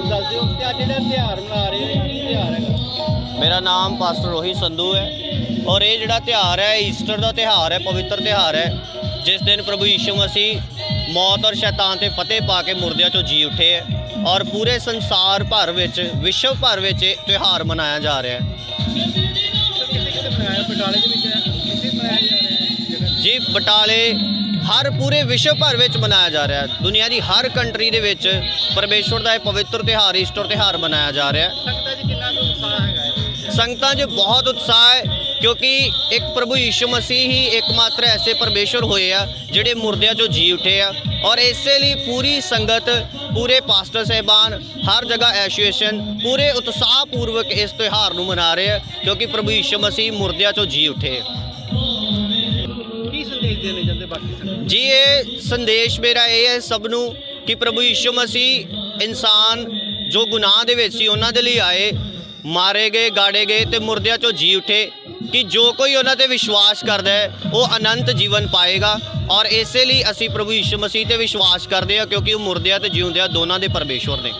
ਨਾਮ ਦੱਸ ਦਿਓ ਤੇ ਅੱਜ ਜਿਹੜਾ ਤਿਉਹਾਰ ਮਨਾ ਰਹੇ ਨੇ ਕੀ ਤਿਉਹਾਰ ਹੈਗਾ? ਮੇਰਾ ਨਾਮ ਪਾਸਟਰ ਰੋਹਿਤ ਸੰਧੂ ਹੈ ਔਰ ਇਹ ਜਿਹੜਾ ਤਿਉਹਾਰ ਹੈ ਈਸਟਰ ਦਾ ਤਿਉਹਾਰ ਹੈ ਪਵਿੱਤਰ ਤਿਉਹਾਰ ਹੈ ਜਿਸ ਦਿਨ ਪ੍ਰਭੂ ਯੀਸ਼ੂ ਮਸੀਹ ਮੌਤ ਔਰ ਸ਼ੈਤਾਨ ਤੇ ਫਤਿਹ ਪਾ ਕੇ ਮੁਰਦਿਆਂ ਚੋਂ ਜੀ ਉੱਠੇ ਹੈ ਔਰ ਪੂਰੇ ਸੰਸਾਰ ਭਰ ਵਿੱਚ ਵਿਸ਼ਵ ਭਰ ਵਿੱਚ ਇਹ ਤਿਉਹਾਰ ਮਨਾਇਆ ਜਾ ਰਿਹਾ ਹੈ। ਰਿਹਾ ਜੀ ਬਟਾਲੇ ਹਰ ਪੂਰੇ ਵਿਸ਼ਵ ਭਰ ਵਿੱਚ ਮਨਾਇਆ ਜਾ ਰਿਹਾ ਹੈ। ਦੁਨੀਆ ਦੀ ਹਰ ਕੰਟਰੀ ਦੇ ਵਿੱਚ ਪਰਮੇਸ਼ਵਰ ਦਾ ਇਹ ਪਵਿੱਤਰ ਤਿਉਹਾਰ ਈਸਟਰ ਤਿਉਹਾਰ ਮਨਾਇਆ ਜਾ ਰਿਹਾ ਹੈ। ਸੰਗਤਾਂ 'ਚ ਕਿੰਨਾ ਕੁ ਉਤਸ਼ਾਹ ਹੈਗਾ ਇਹਦੇ ਵਿੱਚ ਸੰਗਤਾਂ 'ਚ ਬਹੁਤ ਉਤਸ਼ਾਹ ਹੈ ਕਿਉਂਕਿ ਇੱਕ ਪ੍ਰਭੂ ਯੀਸ਼ੂ ਮਸੀਹ ਹੀ ਇੱਕਮਾਤਰ ਐਸੇ ਪਰਮੇਸ਼ਵਰ ਹੋਏ ਆ ਜਿਹੜੇ ਮੁਰਦਿਆਂ 'ਚੋਂ ਜੀ ਉੱਠੇ ਆ। ਔਰ ਇਸੇ ਲਈ ਪੂਰੀ ਸੰਗਤ ਪੂਰੇ ਪਾਸਟਰ ਸਹਿਬਾਨ ਹਰ ਜਗ੍ਹਾ ਐਸੋਸੀਏਸ਼ਨ ਪੂਰੇ ਉਤਸ਼ਾਹ ਪੂਰਵਕ ਇਸ ਤਿਉਹਾਰ ਨੂੰ ਮਨਾ ਰਹੇ ਆ ਕਿਉਂਕਿ ਪ੍ਰਭੂ ਯੀਸ਼ੂ ਮਸੀਹ ਮੁਰਦਿਆਂ 'ਚੋਂ ਜੀ ਉੱਠੇ ਆ ਕੀ ਜਾਂਦੇ ਬਾਕੀ ਜੀ, ਇਹ ਸੰਦੇਸ਼ ਮੇਰਾ ਇਹ ਹੈ ਸਭ ਨੂੰ ਕਿ ਪ੍ਰਭੂ ਯੀਸ਼ੂ ਮਸੀਹ ਇਨਸਾਨ ਜੋ ਗੁਨਾਹ ਦੇ ਵਿੱਚ ਸੀ, ਉਹਨਾਂ ਦੇ ਲਈ ਆਏ, ਮਾਰੇ ਗਏ, ਗਾੜੇ ਗਏ ਤੇ ਮੁਰਦਿਆਂ ਚੋਂ ਜੀ ਉੱਠੇ ਕਿ ਜੋ ਕੋਈ ਉਹਨਾਂ ਤੇ ਵਿਸ਼ਵਾਸ ਕਰਦਾ ਹੈ, ਉਹ ਅਨੰਤ ਜੀਵਨ ਪਾਏਗਾ ਔਰ ਇਸੇ ਲਈ ਅਸੀਂ ਪ੍ਰਭੂ ਯੀਸ਼ੂ ਮਸੀਹ ਤੇ ਵਿਸ਼ਵਾਸ ਕਰਦੇ ਹਾਂ ਕਿਉਂਕਿ ਉਹ ਮੁਰਦਿਆਂ ਤੇ ਜਿਉਂਦਿਆਂ ਦੋਨਾਂ ਦੇ ਪਰਮੇਸ਼ਵਰ ਨੇ।